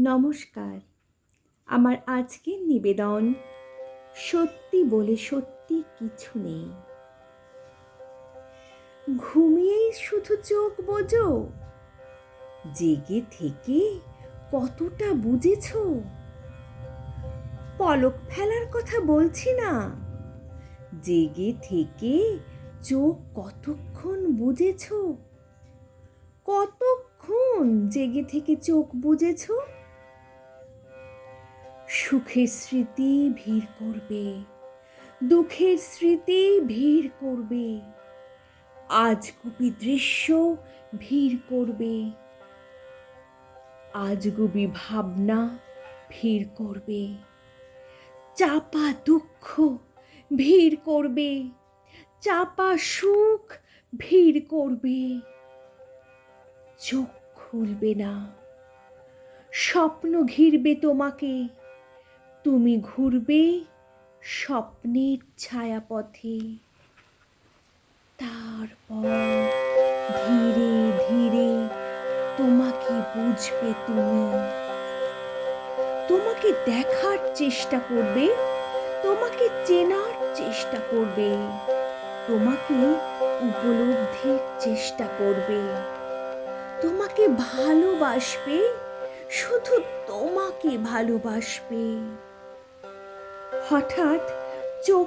নমস্কার। আমার আজকের নিবেদন, সত্যি বলে সত্যি কিছু নেই। ঘুমিয়েই শুধু চোখ বোঝো। জেগে থেকে কতটা বুঝেছ? পলক ফেলার কথা বলছি না। জেগে থেকে চোখ কতক্ষণ বুঝেছ? কতক্ষণ জেগে থেকে চোখ বুঝেছ? সুখের স্মৃতি ভিড় করবে, দুঃখের স্মৃতি ভিড় করবে, আজ আজগুবি দৃশ্য ভিড় করবে, আজ আজগুবি ভাবনা ভিড় করবে, চাপা দুঃখ ভিড় করবে, চাপা সুখ ভিড় করবে, চোখ খুলবে না, স্বপ্ন ঘিরবে তোমাকে তুমি ঘুরবে স্বপ্নের ছায়াপথে। তারপর ধীরে ধীরে তোমাকে বুঝবে তুমি। তোমাকে দেখার চেষ্টা করবে, তোমাকে চেনার চেষ্টা করবে, তোমাকে উপলব্ধির চেষ্টা করবে। তোমাকে ভালোবাসবে, শুধু তোমাকে ভালোবাসবে। হঠাৎ চোখ